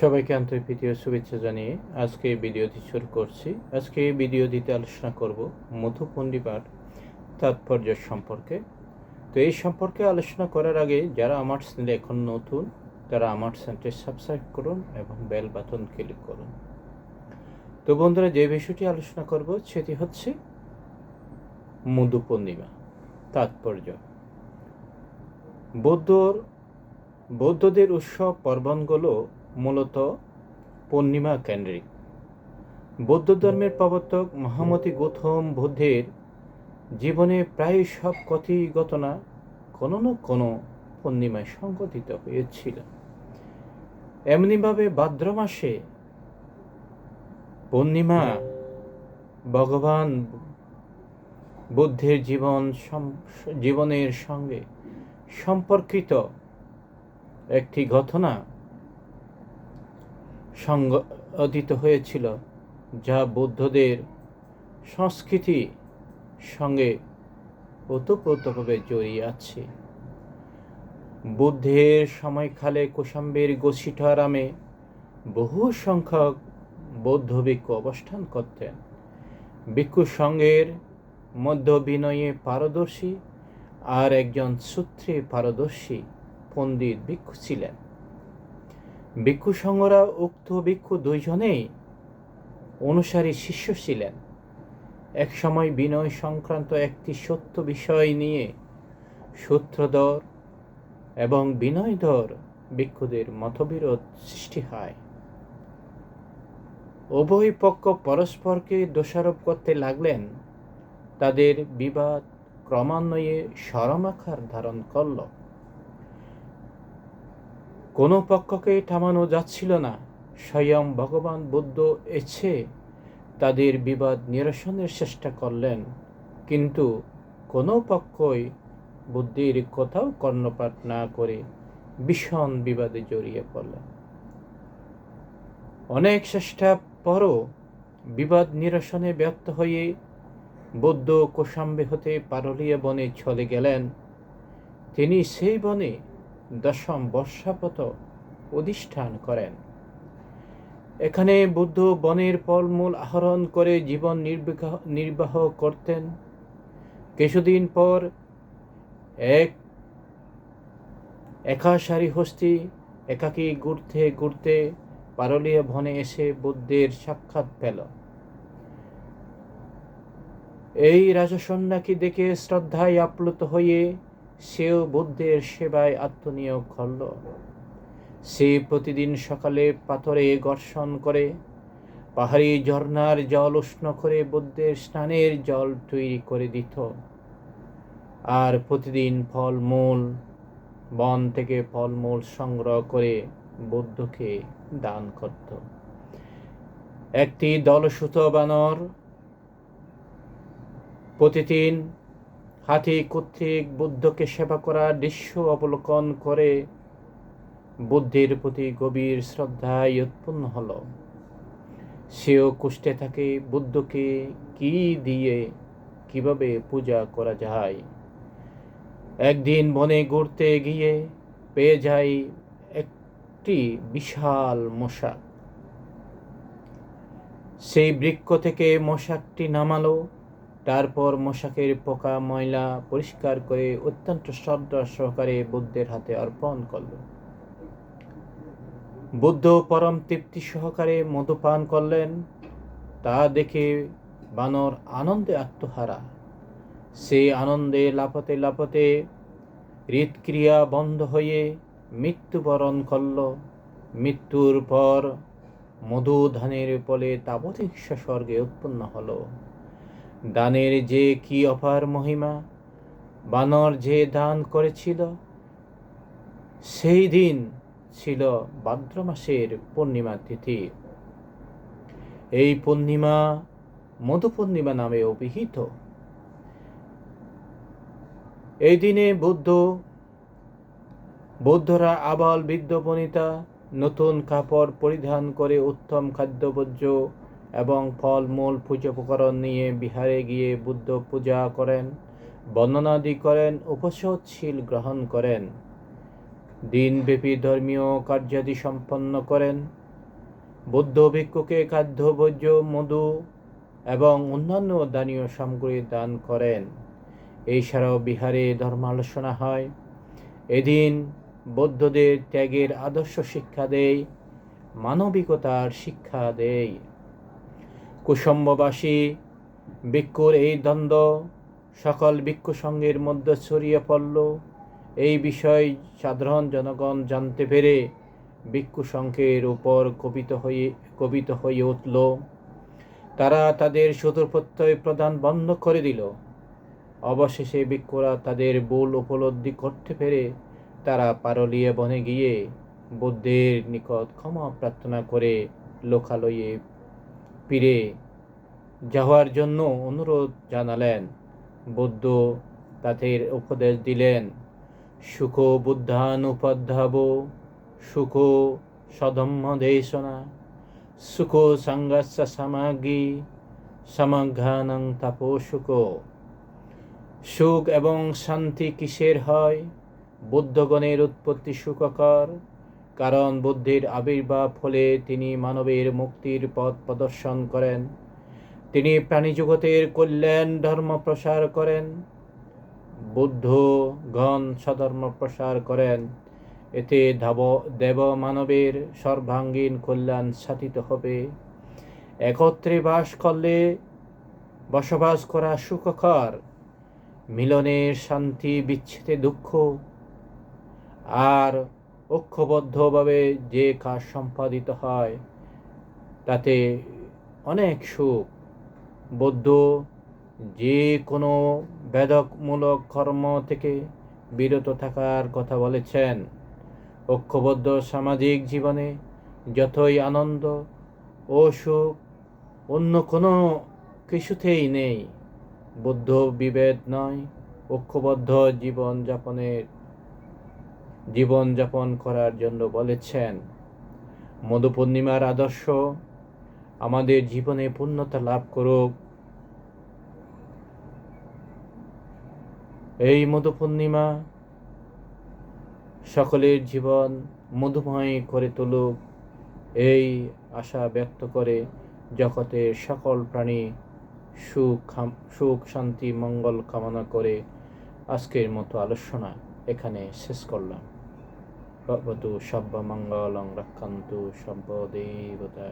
সবাইকে আন্তরিক প্রীতি ও শুভেচ্ছা জানিয়ে আজকে এই ভিডিওটি শুরু করছি। আজকে এই ভিডিওটিতে আলোচনা করব মধু পূর্ণিমার তাৎপর্য সম্পর্কে। তো এই সম্পর্কে আলোচনা করার আগে যারা আমার চ্যানেলে এখন নতুন, তারা আমার চ্যানেলটি সাবস্ক্রাইব করুন এবং বেল বাটন ক্লিক করুন। তো বন্ধুরা, যে বিষয়টি আলোচনা করব সেটি হচ্ছে মধু পূর্ণিমা তাৎপর্য। বৌদ্ধর, বৌদ্ধদের উৎসব, পার্বণগুলো মূলত পূর্ণিমা কেন্দ্রিক। বৌদ্ধ ধর্মের প্রবর্তক মহামতি গৌতম বুদ্ধের জীবনে প্রায় সব কথি ঘটনা কোনো না কোনো পূর্ণিমায় সংঘটিত হয়েছিল। এমনিভাবে ভাদ্র মাসে পূর্ণিমা ভগবান বুদ্ধের জীবন জীবনের সঙ্গে সম্পর্কিত একটি ঘটনা সংগঠিত হয়েছিল, যা বৌদ্ধদের সংস্কৃতি সঙ্গে ওতপ্রোতভাবে জড়িয়ে আছে। বুদ্ধের সময়কালে কোশাম্বীর গোসিঠারামে বহু সংখ্যক বৌদ্ধ ভিক্ষু অবস্থান করতেন। ভিক্ষু সঙ্গের মধ্য বিনয়ে পারদর্শী আর একজন সূত্রে পারদর্শী পণ্ডিত ভিক্ষু ছিলেন। ভিক্ষু সংঘরা উক্ত ভিক্ষু দুইজনেই অনুসারী শিষ্য ছিলেন। একসময় বিনয় সংক্রান্ত একটি সত্য বিষয় নিয়ে সূত্রধর এবং বিনয়ধর ভিক্ষুদের মতবিরোধ সৃষ্টি হয়। উভয় পক্ষ পরস্পরকে দোষারোপ করতে লাগলেন। তাদের বিবাদ ক্রমান্বয়ে সরমাখার ধারণ করল। কোনো পক্ষকে থামানো যাচ্ছিল না। স্বয়ং ভগবান বুদ্ধ এসে তাদের বিবাদ নিরসনের চেষ্টা করলেন। কিন্তু কোনো পক্ষই বুদ্ধির কোথাও কর্ণপাত না করে ভীষণ বিবাদে জড়িয়ে পড়লেন। অনেক চেষ্টা পরও বিবাদ নিরসনে ব্যর্থ হয়ে বৌদ্ধ কোশাম্বে হতে পারলিয়া বনে চলে গেলেন। তিনি সেই বনে দশম বর্ষাপত অধিষ্ঠান করেন। এখানে বুদ্ধ বনের ফলমূল আহরণ করে জীবন নির্বাহ করতেন। কিছুদিন পর এক একাশারি হস্তি একাকী ঘুরতে ঘুরতে পারলিয়া বনে এসে বুদ্ধের সাক্ষাৎ পেল। এই রাজসন্যাকে দেখে শ্রদ্ধায় আপ্লুত হয়ে সেও বুদ্ধের সেবায় আত্মনিয়োগ করল। সে প্রতিদিন সকালে পাথরে ঘর্ষণ করে, পাহাড়ি ঝর্ণার জল উষ্ণ করে বুদ্ধের স্নানের জল তৈরি করে দিত। আর প্রতিদিন ফলমূল, বন থেকে ফলমূল সংগ্রহ করে বুদ্ধকে দান করত। একটি দলসুত বানর প্রতিদিন হাতি কর্তৃক বুদ্ধকে সেবা করার দৃশ্য অবলোকন করে বুদ্ধির প্রতি গভীর শ্রদ্ধায় উৎপন্ন হল। সেও কুষ্টে থাকে, বুদ্ধকে কি দিয়ে, কীভাবে পূজা করা যায়? একদিন বনে ঘুরতে গিয়ে পেয়ে যাই একটি বিশাল মশাক। সেই বৃক্ষ থেকে মশাকটি নামালো তারপর মশাকের পোকা ময়লা পরিষ্কার করে অত্যন্ত শ্রদ্ধা সহকারে বুদ্ধের হাতে অর্পণ করল। বুদ্ধ পরম তৃপ্তি সহকারে মধুপান করলেন। তা দেখে বানর আনন্দে আত্মহারা। সে আনন্দে লাফতে লাফতে হৃদক্রিয়া বন্ধ হয়ে মৃত্যুবরণ করল। মৃত্যুর পর মধু ধানের ফলে তাবতিংস স্বর্গে উৎপন্ন হলো। দানের যে কি অপার মহিমা, বানর যে দান করেছিল, সেই দিন ছিল ভাদ্র মাসের পূর্ণিমা তিথি। এই পূর্ণিমা মধু পূর্ণিমা নামে অভিহিত। এই দিনে বুদ্ধ, বৌদ্ধরা আবাল বৃদ্ধ বনিতা নতুন কাপড় পরিধান করে উত্তম খাদ্যবর্জ্য এবং ফলমূল পূজা উপকরণ নিয়ে বিহারে গিয়ে বুদ্ধ পূজা করেন বর্ণনাদি করেন উপসৎশীল গ্রহণ করেন। দিনব্যাপী ধর্মীয় কার্যাদি সম্পন্ন করেন। বৌদ্ধ ভিক্ষুকে খাদ্য, ভোজ্য, মধু এবং অন্যান্য দানীয় সামগ্রী দান করেন। এছাড়াও বিহারে ধর্মালোচনা হয়। এদিন বৌদ্ধদের ত্যাগের আদর্শ শিক্ষা দেয়, মানবিকতার শিক্ষা দেয়। কুসম্ববাসী, ভিক্ষুর এই দ্বন্দ্ব, সকল ভিক্ষু সঙ্গের মধ্যে ছড়িয়ে পড়ল। এই বিষয় সাধারণ জনগণ জানতে পেরে ভিক্ষু সংঘের উপর কবিত হয়ে কবিত হয়ে উঠল। তারা তাদের শত্রুপ্রত্যয় প্রদান বন্ধ করে দিল। অবশেষে ভিক্ষুরা তাদের ভুল উপলব্ধি করতে পেরে তারা পারলিয়ে বনে গিয়ে বুদ্ধের নিকট ক্ষমা প্রার্থনা করে লোকালয়ে ফিরে যাওয়ার জন্য অনুরোধ জানালেন। বুদ্ধ তাদের উপদেশ দিলেন, সুখ বুদ্ধানুপদ্ধাব, সুখ সদম্য দেশনা, সুখ সংঘর্ষ সামাগী, সমাঘানং তাপো সুখ। সুখ এবং শান্তি কিসের হয়? বুদ্ধগণের উৎপত্তি সুখকর? কারণ বুদ্ধির আবির্ভাব ফলে তিনি মানবের মুক্তির পথ প্রদর্শন করেন। তিনি প্রাণীজগতের কল্যাণ ধর্ম প্রসার করেন। বুদ্ধগণ সধর্ম প্রসার করেন। এতে ধাব, দেব মানবের সর্বাঙ্গীন কল্যাণ সাধিত হবে। একত্রে বাস করলে বসবাস করা সুখকর, মিলনের শান্তি, বিচ্ছেদে দুঃখ। আর ঐক্যবদ্ধভাবে যে কাজ সম্পাদিত হয়, তাতে অনেক সুখ। বৌদ্ধ যে কোনো বেদকমূলক কর্ম থেকে বিরত থাকার কথা বলেছেন। ঐক্যবদ্ধ সামাজিক জীবনে যতই আনন্দ ও সুখ অন্য কোনো কিছুতেই নেই। বৌদ্ধ বিভেদ নয়, ঐক্যবদ্ধ জীবনযাপনের জীবনযাপন করার জন্য বলেছেন মধু পূর্ণিমার আদর্শ আমাদের জীবনে পূর্ণতা লাভ করুক। এই মধু পূর্ণিমা সকলের জীবন মধুময় করে তুলুক, এই আশা ব্যক্ত করে জগতের সকল প্রাণী সুখ সুখ, শান্তি, মঙ্গল কামনা করে আজকের মতো আলোচনা এখানে শেষ করলাম। ভবতু সব্য মঙ্গলং রক্ষন্তু সব্য দেবতা